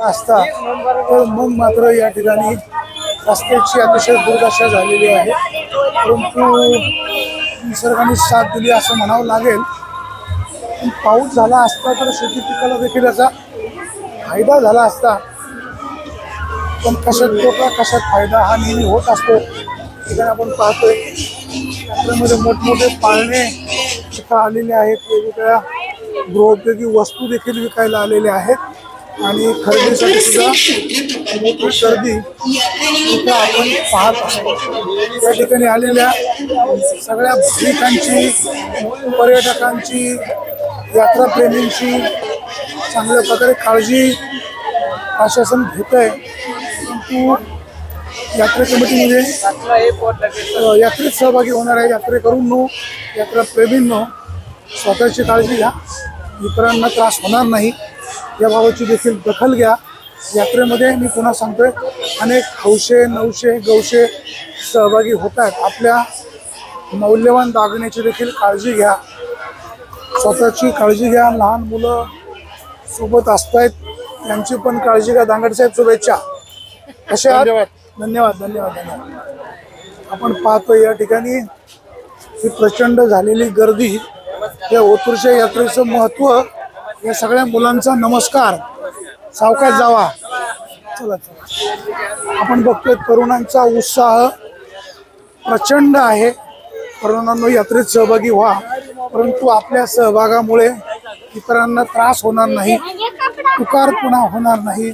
असता तर मग मात्र या ठिकाणी रस्त्याची अतिशय दुर्दशा झालेली आहे. परंतु निसर्गाने साथ दिली असं म्हणावं लागेल. पाऊस झाला असता तर शेती पिकाला देखील याचा फायदा झाला असता. पण कशात तोटा कशात फायदा हा नेहमी होत असतो. ठिकाणी आपण पाहतोय यात्रेमध्ये मोठमोठे पाळणे इथं आलेले आहेत. वेगवेगळ्या गृहोद्योगी वस्तू देखील विकायला आलेल्या आहेत. आणि खरेदीसाठी सुद्धा मोठी गर्दी इथं आपण पाहत असतो. या ठिकाणी आलेल्या सगळ्या भाविकांची पर्यटकांची यात्राप्रेमींची चांगल्या प्रकारे काळजी प्रशासन घेत आहे परंतु यात्रा कमिटीमध्ये यात्रेत सहभागी होणाऱ्या यात्रेकरूंनो यात्राप्रेमींनो स्वतःची काळजी घ्या. इतरांना त्रास होणार नाही. याबाबतची देखील दखल घ्या. यात्रेमध्ये मी पुन्हा सांगतोय अनेक हौशे नवशे गौशे सहभागी होत आहेत आपल्या मौल्यवान दागिन्याची देखील काळजी घ्या. स्वतःची काळजी घ्या. लहान मुलं सोबत असतायत त्यांची पण काळजी घ्या. दांगडसाहेब शुभेच्छा. कशा आहात? धन्यवाद. धन्यवाद धन्यवाद आपण पाहतो या ठिकाणी ही प्रचंड झालेली गर्दी. या ओतूरच्या यात्रेचं महत्त्व या सगळ्या मुलांचा नमस्कार. सावकाश जावा. चला चला. आपण बघतोय तरुणांचा उत्साह प्रचंड आहे. तरुणांनो यात्रेत सहभागी व्हा. परंतु आपल्या सहभागामुळे इतरांना त्रास होणार नाही. तुकारपणा होणार नाही.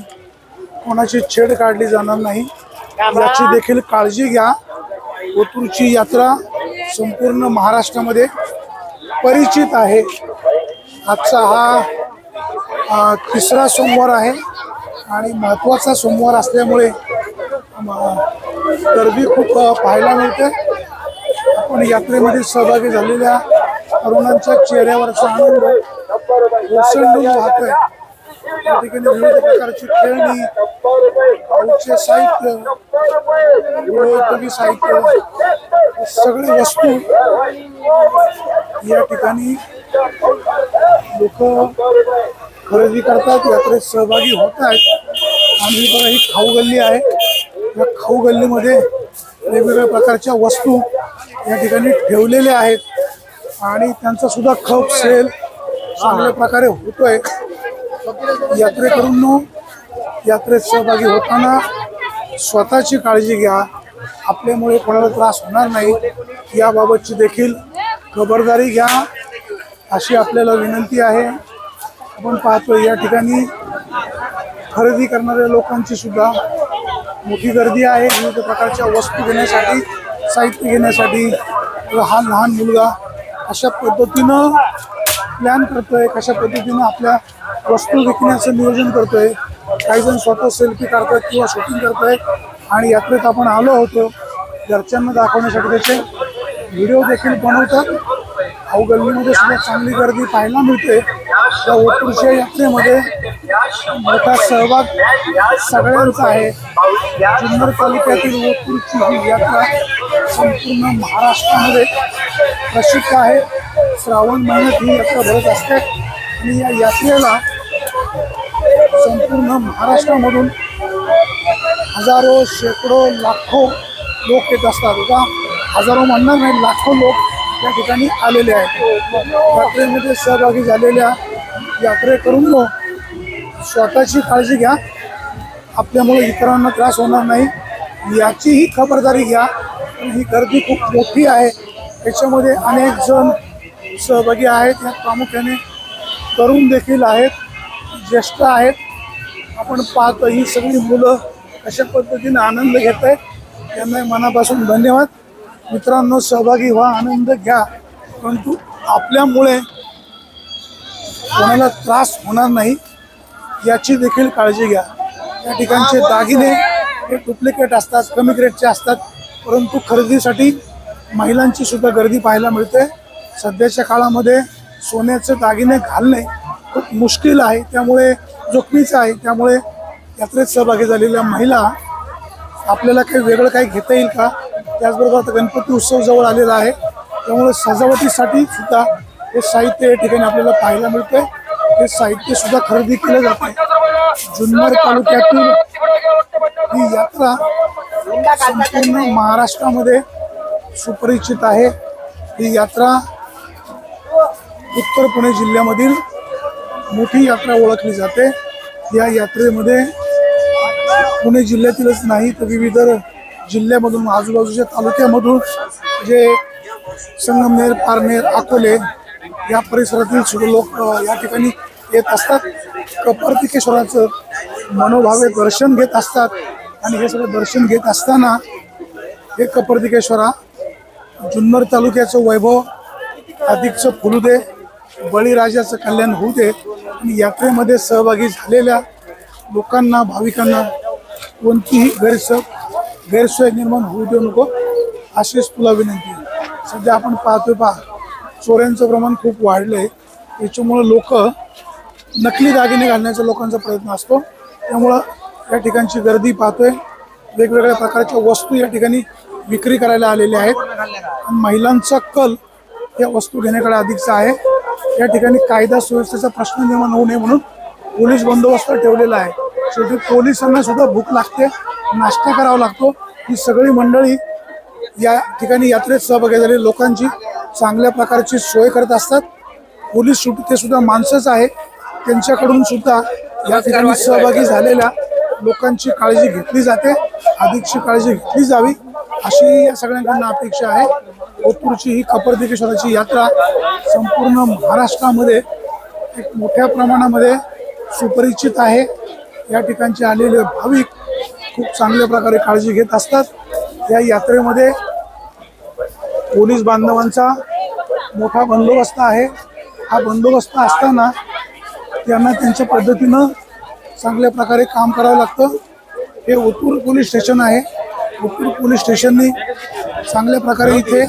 कोणाची छेड काढली जाणार नाही. याची देखील काळजी घ्या. ओतूरची यात्रा संपूर्ण महाराष्ट्रामध्ये परिचित आहे. आजचा हा तिसरा सोमवार आहे आणि महत्त्वाचा सोमवार असल्यामुळे गर्दी खूप पाहायला मिळते. आपण यात्रेमध्ये सहभागी झालेल्या तरुणांच्या चेहऱ्यावरचा आनंद ओसंडून वाहतोय. त्या ठिकाणी विविध प्रकारची खेळणी आमचे साहित्य गृहोपयोगी साहित्य सगळे वस्तू या ठिकाणी लोक खरेदी करतात यात्रेत सहभागी होत आहेत आणि ही बघा ही खाऊ गल्ली आहे. या खाऊ गल्लीमध्ये वेगवेगळ्या प्रकारच्या वस्तू या ठिकाणी ठेवलेल्या आहेत. आणि त्यांचा सुद्धा खप सेल चांगल्या प्रकारे होतोय. यात्रेकरून यात्रेत सहभागी होताना स्वतःची काळजी घ्या. आपल्यामुळे कोणाला त्रास होणार नाही. याबाबतची देखील खबरदारी घ्या. अशी आपल्याला विनंती आहे. आपण पाहतो या ठिकाणी खरेदी करणाऱ्या लोकांची सुद्धा मोठी गर्दी आहे. विविध प्रकारच्या वस्तू घेण्यासाठी साहित्य घेण्यासाठी लहान लहान मुलगा अशा पद्धतीनं प्लॅन करतोय कशा पद्धतीनं आपल्या वस्तू विकण्याचं नियोजन करतोय. काही जण स्वतः सेल्फी काढतात किंवा शूटिंग करतोय आणि यात्रेत आपण आलो होतो. घरच्यांना दाखवण्यासाठी त्याचे व्हिडिओ देखील बनवतात. अहो गल्लीमध्ये सुद्धा चांगली गर्दी पाहायला मिळते. या ओतूरच्या यात्रेमध्ये मोठा सहभाग सगळ्यांचा आहे. जुन्नर तालुक्यातील ओतूरची ही यात्रा संपूर्ण महाराष्ट्रामध्ये प्रसिद्ध आहे. श्रावण महिन्यात ही यात्रा भरत असते. आणि या यात्रेला संपूर्ण महाराष्ट्रामधून हजारो शेकडो लाखो लोक येत असतात. का हजारो म्हणणार नाही लाखो लोक या ठिकाणी आलेले आहेत. यात्रेमध्ये सहभागी झालेल्या यात्रेकरून स्वतःची काळजी घ्या. आपल्यामुळे इतरांना त्रास होणार नाही. याचीही खबरदारी घ्या. ही गर्दी खूप मोठी आहे. त्याच्यामध्ये अनेक जण सहभागी आहेत. यात प्रामुख्याने तरुण देखील आहेत. ज्येष्ठ आहेत. आपण पाहतो ही सगळी मुलं अशा पद्धतीने आनंद घेत आहेत त्यांना मनापासून धन्यवाद. मित्रांनो सहभागी व्हा आनंद घ्या. परंतु आपल्यामुळे कोणाला त्रास होणार नाही याची देखील काळजी घ्या. या ठिकाणचे दागिने हे डुप्लिकेट असतात कमी ग्रेडचे असतात परंतु खरेदीसाठी महिलांची सुद्धा गर्दी पाहायला मिळते. सध्याच्या काळामध्ये सोन्याचे दागिने घालणे खूप मुश्किल आहे. त्यामुळे जोखमीचं आहे त्यामुळे यात्रेत सहभागी झालेल्या महिला आपल्याला काही वेगळं काही घेता येईल का? त्याचबरोबर आता गणपती उत्सव जवळ आलेला आहे. त्यामुळे सजावटीसाठी सुद्धा हे साहित्य या ठिकाणी आपल्याला पाहायला मिळते हे साहित्य सुद्धा खरेदी केलं जाते जुन्नर तालुक्यातून ही यात्रा संपूर्ण महाराष्ट्रामध्ये सुपरिचित आहे. ही यात्रा उत्तर पुणे जिल्ह्यामधील मोठी यात्रा ओळखली जाते. या यात्रेमध्ये पुणे जिल्ह्यातीलच नाही तर विविध जिल्ह्यामधून आजूबाजूच्या तालुक्यामधून जे संगमनेर पारनेर अकोले या परिसरातील सुद्धा लोक या ठिकाणी येत असतात. कपर्तिकेश्वराचं मनोभावे दर्शन घेत असतात. आणि हे सगळं दर्शन घेत असताना हे कपर्तिकेश्वरा जुन्नर तालुक्याचं वैभव अधिकचं फुलू दे बळीराजाचं कल्याण होऊ दे आणि यात्रेमध्ये सहभागी झालेल्या लोकांना भाविकांना कोणतीही गैरसोय गैरसोय निर्माण होऊ देऊ नको अशीच तुला विनंती सध्या आपण पाहतोय पहा चोऱ्यांचं प्रमाण खूप वाढलं आहे त्याच्यामुळं लोक नकली दागिने घालण्याचा लोकांचा प्रयत्न असतो. त्यामुळं या ठिकाणची गर्दी पाहतोय. वेगवेगळ्या प्रकारच्या वस्तू या ठिकाणी विक्री करायला आलेल्या आहेत. महिलांचा कल या वस्तू घेण्याकडे अधिकचा आहे. या ठिकाणी कायदा सुव्यवस्थेचा प्रश्न निर्माण होऊ नये म्हणून पोलीस बंदोबस्त ठेवलेला आहे. शेवटी पोलिसांना सुद्धा भूक लागते. नाश्ता करावा लागतो. ही सगळी मंडळी या ठिकाणी यात्रेत सहभागी झालेली लोकांची चांगल्या प्रकारची सोय करत असतात. पोलीस शेवटी ते सुद्धा माणसंच आहे त्यांच्याकडून सुद्धा या ठिकाणी सहभागी झालेल्या लोकांची काळजी घेतली जाते. अधिकची काळजी घेतली जावी अशी या सगळ्यांकडून अपेक्षा आहे. ओतूरची ही कपर्दिकेश्वराची यात्रा संपूर्ण महाराष्ट्रामध्ये एक मोठ्या प्रमाणामध्ये सुपरिचित आहे. या ठिकाणचे आलेले भाविक खूप चांगल्या प्रकारे काळजी घेत असतात. या यात्रेमध्ये पोलीस बांधवांचा मोठा बंदोबस्त आहे. हा बंदोबस्त असताना त्यांना त्यांच्या पद्धतीनं चांगल्या प्रकारे काम करावं लागतं. हे ओतूर पोलीस स्टेशन आहे. ओतूर पोलीस स्टेशननी चांगल्या प्रकारे इथे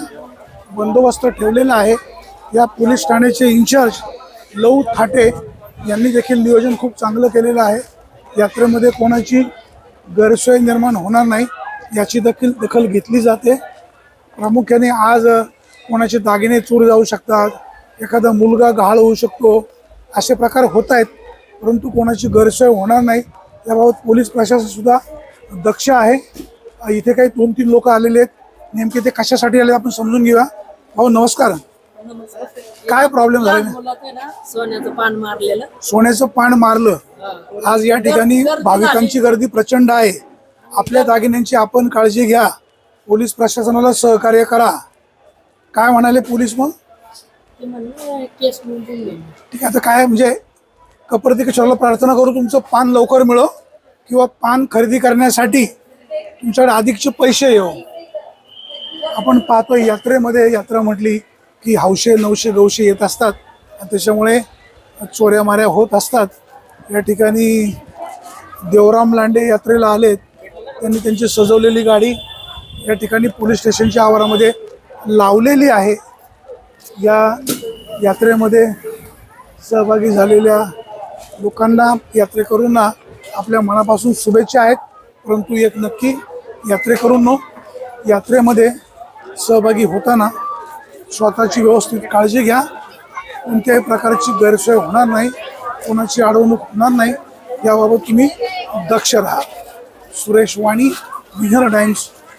बंदोबस्त ठेवलेला आहे. या पोलीस ठाण्याचे इन्चार्ज लऊ थाटे यांनी देखील नियोजन खूप चांगलं केलेलं आहे. यात्रेमध्ये कोणाची गैरसोय निर्माण होणार नाही याची देखील दखल घेतली जाते. प्रामुख्याने आज कोणाचे दागिने चोर जाऊ शकतात एखादा मुलगा गहाळ होऊ शकतो असे प्रकार होत आहेत. परंतु कोणाची गैरसोय होणार नाही याबाबत पोलीस प्रशासन सुद्धा दक्ष आहे. इथे काही दोन तीन लोक आलेले आहेत. नेमके ते कशासाठी आले आपण समजून घेऊया. भाऊ नमस्कार. काय प्रॉब्लेम झाला सोन्याचं पान मारलेलं. सोन्याचं पान मारलं. आज या ठिकाणी भाविकांची गर्दी प्रचंड आहे. आपल्या दागिन्यांची आपण काळजी घ्या. पोलीस प्रशासनाला सहकार्य करा. काय म्हणाले पोलीस मग. ठीक आहे आता काय म्हणजे कपर्तिकेश्वराला प्रार्थना करू तुमचं? पान लवकर मिळो किंवा पान खरेदी करण्यासाठी तुमच्याकडे अधिकचे पैसे येऊ. आपण पाहतोय यात्रेमध्ये यात्रा म्हटली की हौशे नऊशे गवशे येत असतात. आणि त्याच्यामुळे चोऱ्या माऱ्या होत असतात. या ठिकाणी देवराम लांडे यात्रेला आलेत. त्यांनी त्यांची सजवलेली गाडी या ठिकाणी पोलीस स्टेशनच्या आवारामध्ये लावलेली आहे. या यात्रेमध्ये सहभागी झालेल्या लोकांना यात्रेकरूंना आपल्या मनापासून शुभेच्छा आहेत. परंतु एक नक्की यात्रेकरूंनो यात्रेमध्ये सहभागी होताना स्वतःची व्यवस्थित काळजी घ्या. कोणत्याही प्रकारची गैरसोय होणार नाही कोणाची अडवणूक होणार नाही. याबाबत तुम्ही दक्ष राहा. सुरेश वाणी विघर टाइम्स.